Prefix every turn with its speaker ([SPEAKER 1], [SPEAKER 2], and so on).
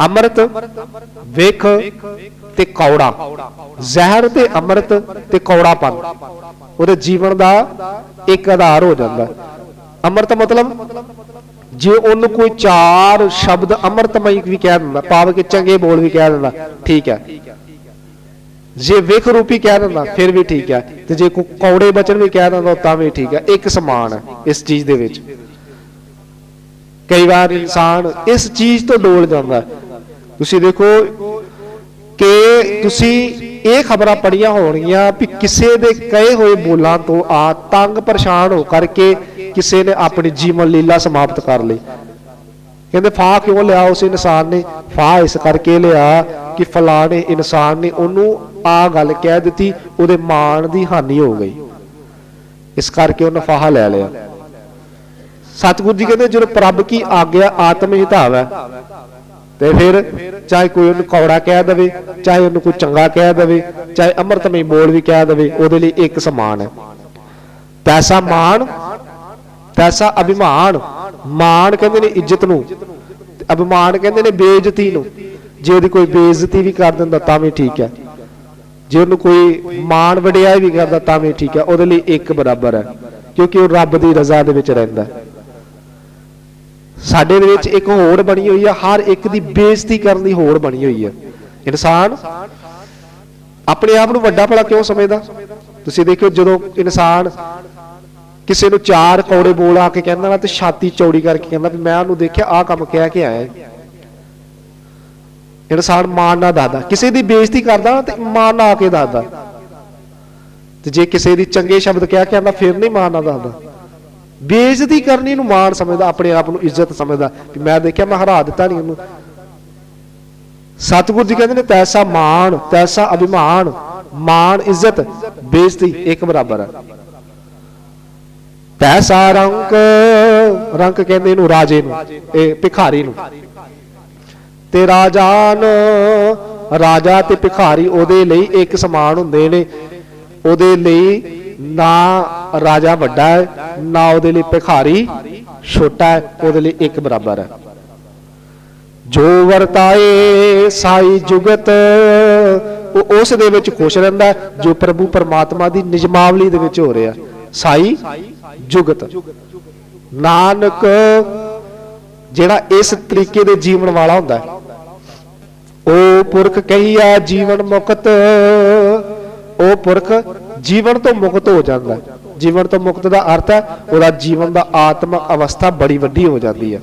[SPEAKER 1] ਅੰਮ੍ਰਿਤ, ਵੇਖ ਤੇ ਕੌੜਾ। ਜ਼ਹਿਰ ਤੇ ਅੰਮ੍ਰਿਤ ਤੇ ਕੌੜਾਪਨ। ਉਹਦੇ ਜੀਵਨ ਦਾ ਇੱਕ ਆਧਾਰ ਹੋ ਜਾਂਦਾ। ਅੰਮ੍ਰਿਤ ਮਤਲਬ ਜੇ ਉਹਨੂੰ ਕੋਈ ਚਾਰ ਸ਼ਬਦ ਅੰਮ੍ਰਿਤਮਈ ਵੀ ਕਹਿ ਦਿੰਦਾ, ਭਾਵ ਕਿ ਚੰਗੇ ਬੋਲ ਵੀ ਕਹਿ ਦਿੰਦਾ, ਠੀਕ ਹੈ। ਜੇ ਵੇਖ ਰੂਪੀ ਕਹਿ ਦਿੰਦਾ, ਫਿਰ ਵੀ ਠੀਕ ਹੈ। ਤੇ ਜੇ ਕੋਈ ਕੌੜੇ ਬਚਨ ਵੀ ਕਹਿ ਦਿੰਦਾ, ਤਾਂ ਵੀ ਠੀਕ ਹੈ। ਇੱਕ ਸਮਾਨ ਹੈ ਇਸ ਚੀਜ਼ ਦੇ ਵਿੱਚ। ਕਈ ਵਾਰ ਇਨਸਾਨ ਇਸ ਚੀਜ਼ ਤੋਂ ਡੋਲ ਜਾਂਦਾ। ਤੁਸੀਂ ਦੇਖੋ ਕਿ ਤੁਸੀਂ ਇਹ ਖਬਰਾਂ ਪੜੀਆਂ ਹੋਣਗੀਆਂ ਵੀ ਕਿਸੇ ਦੇ ਕਹੇ ਹੋਏ ਬੋਲਾਂ ਤੋਂ ਆ ਤੰਗ ਪਰੇਸ਼ਾਨ ਹੋ ਕਰਕੇ ਕਿਸੇ ਨੇ ਆਪਣੀ ਜੀਵਨ ਲੀਲਾ ਸਮਾਪਤ ਕਰ ਲਈ। ਕਹਿੰਦੇ ਫਾ ਕਿਉਂ ਲਿਆ ਉਸ ਇਨਸਾਨ ਨੇ? ਫਾਹ ਇਸ ਕਰਕੇ ਲਿਆ ਕਿ ਫਲਾਣੇ ਇਨਸਾਨ ਨੇ ਉਹਨੂੰ ਆ ਗੱਲ ਕਹਿ ਦਿੱਤੀ, ਉਹਦੇ ਮਾਣ ਦੀ ਹਾਨੀ ਹੋ ਗਈ। ਇਸ ਕਰਕੇ ਉਹਨੇ ਫਾਹ ਲੈ ਲਿਆ। ਸਤਿਗੁਰੂ ਜੀ ਕਹਿੰਦੇ, ਜਦੋਂ ਪ੍ਰਭ ਕੀ ਆਗਿਆ ਆਤਮ ਹਿਤਾਵ ਹੈ ਤੇ ਫਿਰ ਚਾਹੇ ਕੋਈ ਉਹਨੂੰ ਕੌੜਾ ਕਹਿ ਦੇਵੇ, ਚਾਹੇ ਉਹਨੂੰ ਕੋਈ ਚੰਗਾ ਕਹਿ ਦੇਵੇ, ਚਾਹੇ ਅੰਮ੍ਰਿਤਮਈ ਬੋਲ ਵੀ ਕਹਿ ਦੇਵੇ, ਉਹਦੇ ਲਈ ਇੱਕ ਸਮਾਨ ਹੈ। ਪੈਸਾ ਮਾਣ, ਪੈਸਾ ਅਭਿਮਾਨ, ਮਾਣ ਕਹਿੰਦੇ ਨੇ ਇੱਜ਼ਤ ਨੂੰ ਅਭਿਮਾਨ ਕਹਿੰਦੇ ਨੇ ਬੇਇੱਜ਼ਤੀ ਨੂੰ। ਜੇ ਉਹਦੀ ਕੋਈ ਬੇਇੱਜ਼ਤੀ ਵੀ ਕਰ ਦਿੰਦਾ ਤਾਂ ਵੀ ਠੀਕ ਹੈ। ਜੇ ਉਹਨੂੰ ਕੋਈ ਮਾਣ ਵਡਿਆਈ ਵੀ ਕਰਦਾ ਤਾਂ ਵੀ ਠੀਕ ਹੈ, ਉਹਦੇ ਲਈ ਇੱਕ ਬਰਾਬਰ ਹੈ, ਕਿਉਂਕਿ ਉਹ ਰੱਬ ਦੀ ਰਜ਼ਾ ਦੇ ਵਿੱਚ ਰਹਿੰਦਾ ਹੈ। ਸਾਡੇ ਵਿੱਚ ਇੱਕ ਹੋੜ ਬਣੀ ਹੋਈ ਹੈ ਹਰ ਇੱਕ ਦੀ ਬੇਇੱਜ਼ਤੀ ਕਰਨ ਦੀ ਹੋੜ ਬਣੀ ਹੋਈ ਹੈ ਇਨਸਾਨ ਆਪਣੇ ਆਪ ਨੂੰ ਵੱਡਾ ਭਲਾ ਕਿਉਂ ਸਮਝਦਾ? ਤੁਸੀਂ ਦੇਖਿਓ ਜਦੋਂ ਇਨਸਾਨ ਕਿਸੇ ਨੂੰ ਚਾਰ ਕੌੜੇ ਬੋਲ ਆ ਕੇ ਕਹਿੰਦਾ ਨਾ ਤੇ ਛਾਤੀ ਚੌੜੀ ਕਰਕੇ ਕਹਿੰਦਾ ਵੀ ਮੈਂ ਉਹਨੂੰ ਦੇਖਿਆ, ਆਹ ਕੰਮ ਕਹਿ ਕੇ ਆਇਆ ਇਨਸਾਨ ਮਾਣ ਨਾ ਦਾਦਾ ਕਿਸੇ ਦੀ ਬੇਇੱਜ਼ਤੀ ਕਰਦਾ ਨਾ ਤੇ ਮਾਣ ਨਾ ਆ ਕੇ ਦਾਦਾ ਤੇ ਜੇ ਕਿਸੇ ਦੀ ਚੰਗੇ ਸ਼ਬਦ ਕਹਿ ਕੇ ਆਂਦਾ, ਫਿਰ ਨਹੀਂ ਮਾਣ ਨਾ ਦਾਦਾ ਬੇਇੱਜ਼ਤੀ ਕਰਨੀ ਨੂੰ ਮਾਣ ਸਮਝਦਾ, ਆਪਣੇ ਆਪ ਨੂੰ ਇੱਜ਼ਤ ਸਮਝਦਾ। ਵੀ ਮੈਂ ਦੇਖਿਆ, ਮੈਂ ਹਰਾ ਦਿੱਤਾ ਨਹੀਂ ਉਹਨੂੰ। ਸਤਿਗੁਰੂ ਜੀ ਕਹਿੰਦੇ ਨੇ, ਤੈਸਾ ਮਾਣ, ਤੈਸਾ ਅਭਿਮਾਨ, ਮਾਣ, ਇੱਜ਼ਤ, ਬੇਇੱਜ਼ਤੀ, ਇੱਕ ਬਰਾਬਰ ਹੈ। ਤੈਸਾ ਰੰਕ ਰੰਕ ਕਹਿੰਦੇ ਇਹਨੂੰ ਰਾਜੇ ਨੂੰ, ਇਹ ਭਿਖਾਰੀ ਨੂੰ। ਤੇ ਰਾਜਾਨ, ਰਾਜਾ ਤੇ ਭਿਖਾਰੀ ਉਹਦੇ ਲਈ ਇੱਕ ਸਮਾਨ ਹੁੰਦੇ ਨੇ। ਉਹਦੇ ਲਈ ਨਾ ਰਾਜਾ ਵੱਡਾ ਹੈ, ਨਾ ਉਹਦੇ ਲਈ ਭਿਖਾਰੀ, ਛੋਟਾ ਹੈ, ਉਹਦੇ ਲਈ ਇੱਕ ਬਰਾਬਰ ਹੈ। ਜੋ ਵਰਤਾਏ ਸਾਈ ਜੁਗਤ, ਉਹ ਉਸ ਦੇ ਵਿੱਚ ਖੁਸ਼ ਰਹਿੰਦਾ ਜੋ ਪ੍ਰਭੂ ਪਰਮਾਤਮਾ ਦੀ ਨਿਜਮਾਵਲੀ ਦੇ ਵਿੱਚ ਹੋ ਰਿਹਾ ਸਾਈ ਜੁਗਤ। ਨਾਨਕ, ਜਿਹੜਾ ਇਸ ਤਰੀਕੇ ਦੇ ਜੀਵਨ ਵਾਲਾ ਹੁੰਦਾ ਹੈ। ਉਹ ਪੁਰਖ ਕਹੀਆ ਜੀਵਨ ਮੁਕਤ ਉਹ ਪੁਰਖ ਜੀਵਨ ਤੋਂ ਮੁਕਤ ਹੋ ਜਾਂਦਾ ਹੈ। ਜੀਵਨ ਤੋਂ ਮੁਕਤ ਦਾ ਅਰਥ ਹੈ, ਉਹਦਾ ਜੀਵਨ ਦਾ ਆਤਮਿਕ ਅਵਸਥਾ ਬੜੀ ਵੱਡੀ ਹੋ ਜਾਂਦੀ ਹੈ।